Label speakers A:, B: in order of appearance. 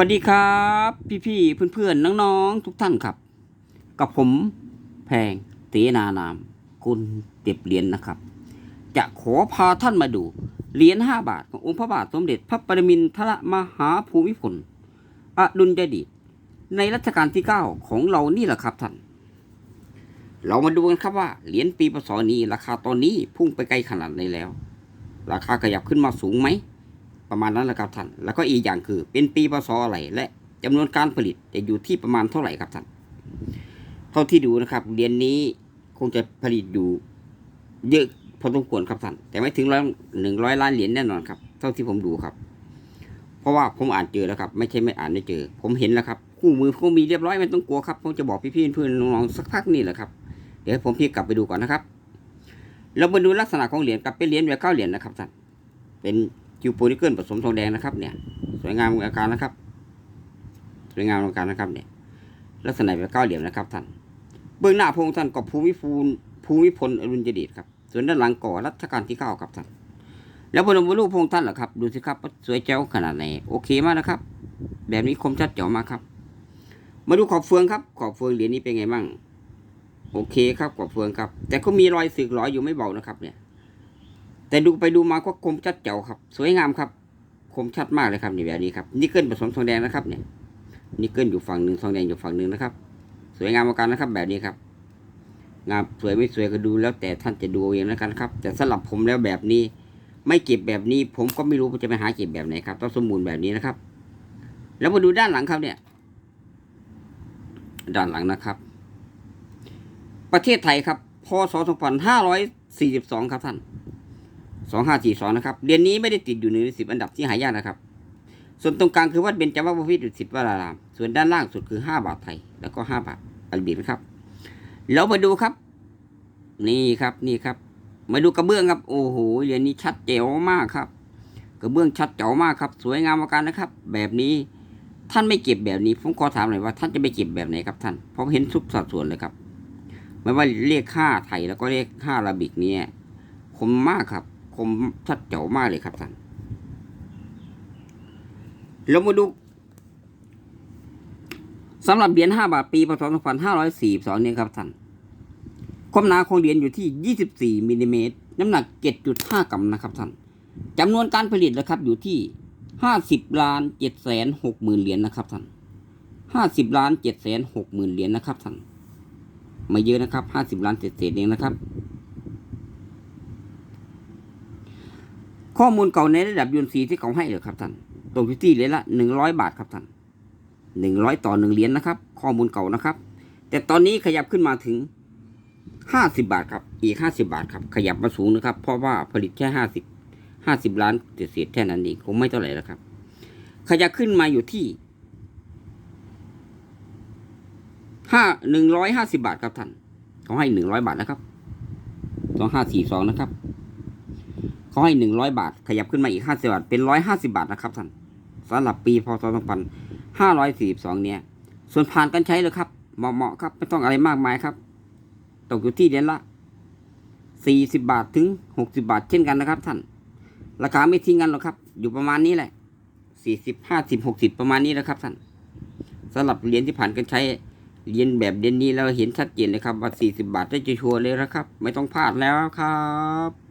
A: วัสดีครับ พี่ๆเพื่อนๆน้องๆทุกท่านครับ กับผมแพงเตนานาม คุณเก็บเหรียญนะครับ จะขอพาท่านมาดูเหรียญห้าบาทขององค์พระบาทสมเด็จพระปรมินทรมหาภูมิพลอดุลยเดชในรัชกาลที่เก้าของเรานี่แหละครับท่าน เรามาดูกันครับว่าเหรียญปีพศนี้ราคาตอนนี้พุ่งไปไกลขนาดไหนแล้ว ราคาขยับขึ้นมาสูงไหม ประมาณนั้นแหละครับท่าน แล้วก็อีกอย่างคือ เป็นปีพศอะไร และจำนวนการผลิตจะอยู่ที่ประมาณเท่าไหร่ครับท่าน เท่าที่ดูนะครับเหรียญนนี้คงจะผลิตอยู่เยอะพอสมควรครับท่าน แต่ไม่ถึงร้อยหนึ่งร้อยล้านเหรียญแน่นอนครับ เท่าที่ผมดูครับ เพราะว่าผมอ่านเจอแล้วครับ ไม่ใช่ไม่อ่านไม่เจอ ผมเห็นแล้วครับคู่มือเขามีเรียบร้อยไม่ต้องกลัวครับ ผมจะบอกพี่ๆเพื่อนๆน้องๆสักพักนี่แหละครับ เดี๋ยวผมพี่กลับไปดูก่อนนะครับ เรามาดูลักษณะของเหรียญกับเป็นเหรียญแบบเก้าเหรียญนะครับท่าน เป็น คิวโพนิเกิลผสมทองแดงนะครับเนี่ยสวยงามอาการนะครับ สวยงามอาการนะครับเนี่ยลักษณะแบบเก้าเหลี่ยมนะครับท่านเบื้องหน้าพระองค์ท่านก็ภูมิภูมิภูมิพลอรุณยเดชครับ ส่วนด้านหลังก่อรัชกาลที่เก้าครับท่านแล้วบรมรูปพระองค์ท่านเหรอครับดูสิครับสวยแจ๋วขนาดไหนโอเคมากนะครับ แบบนี้คมชัดเจ๋วมากครับ มาดูขอบเฟืองครับ ขอบเฟืองเหรียญนี้เป็นไงบ้างโอเคครับขอบเฟืองครับ แต่ก็มีรอยสึกหรอยอยู่ไม่เบานะครับเนี่ย แต่ดูไปดูมาก็คมชัดเจ๋วครับ สวยงามครับ คมชัดมากเลยครับนี่แบบนี้ครับนิกเกิลผสมทองแดงนะครับเนี่ยนิกเกิลอยู่ฝั่งหนึ่งทองแดงอยู่ฝั่งหนึ่งนะครับ สวยงามเหมือนกันนะครับ แบบนี้ครับ งามสวยไม่สวยก็ดูแล้วแต่ท่านจะดูเองแล้วกันครับ แต่สำหรับผมแล้วแบบนี้ ไม่เก็บแบบนี้ ผมก็ไม่รู้จะไปหาเก็บแบบไหนครับ ต้องสมบูรณ์แบบนี้นะครับ แล้วมาดูด้านหลังครับเนี่ย ด้านหลังนะครับ ประเทศไทยครับพศ2542 ครับท่าน 2542นะครับเดือนนี้ไม่ได้ติดอยู่ในสิบอันดับที่หายากนะครับ ส่วนตรงกลางคือวัดเบญจวัคบพิตรดุสิตวราราม ส่วนด้านล่างสุดคือ5บาทไทย แล้วก็5บาทอันบีนะครับแล้วมาดูครับ นี่ครับนี่ครับ มาดูกระเบื้องครับ โอ้โหเหรียญนี้ชัดเจ๋วมากครับ กระเบื้องชัดเจ๋วมากครับ สวยงามอาการนะครับ แบบนี้ท่านไม่เก็บแบบนี้ผมขอถามหน่อยว่าท่านจะไปเก็บแบบไหนครับท่านเพราะเห็นทุกสัดส่วนเลยครับ ไม่ว่าเลขห้าไทยแล้วก็เลขห้าอาราบิกเนี่ยคมมากครับ มชัดเจ๋วมากเลยครับท่านเรามาดูสำหรับเหรียญห้าบาทปีพศ2542เนี่ยครับท่านความหนาของเหรียญอยู่ที่ 24มิลลิเมตรน้ำหนัก 7.5 กรัมนะครับท่านจำนวนการผลิตนะครับอยู่ที่ 50ล้าน7แสน6หมื่นเหรียญนะครับท่าน50ล้าน7แสน6หมื่นเหรียญนะครับท่านไม่เยอะนะครับ 50ล้านเศษๆเองนะครับ ข้อมูลเก่าในระดับยูนซีที่เขาให้เลยครับท่านตกอยู่ที่เหรียญละหนึ่งร้อยบาทครับท่านหนึ่งร้อยต่อหนึ่งเหรียญนะครับ ข้อมูลเก่านะครับ แต่ตอนนี้ขยับขึ้นมาถึงห้าสิบาทครับ อีกห้าสิบาทครับ ขยับมาสูงนะครับ เพราะว่าผลิตแค่ห้าสิบห้าสิบล้านเศษแค่นั้นเองคงไม่เท่าไหร่แล้วครับ ขยับขึ้นมาอยู่ที่ห้าหนึ่งร้อยห้าสิบาทครับท่านเขาให้หนึ่งร้อยบาทนะครับสองห้าสี่สองนะครับ เขาให้หนึ่งร้อยบาท ขยับขึ้นมาอีกห้าสิบาท เป็นร้อยห้าสิบาทนะครับท่านสำหรับปีพศสองพันห้าร้อยสี่สิบสองเนี่ย ส่วนผ่านการใช้เลยครับเหมาะๆครับ ไม่ต้องอะไรมากมายครับ ตกอยู่ที่เดือนละสี่สิบบาทถึงหกสิบาทเช่นกันนะครับ ท่าน ราคาไม่ทิ้งกันหรอกครับ อยู่ประมาณนี้แหละสี่สิบห้าสิบหกสิบประมาณนี้นะครับท่านสำหรับเหรียญที่ผ่านการใช้เหรียญแบบเดือนนี้เราเห็นชัดเจนเลยครับว่าสี่สิบาทได้ชัวร์เลยนะครับ ไม่ต้องพลาดแล้วครับ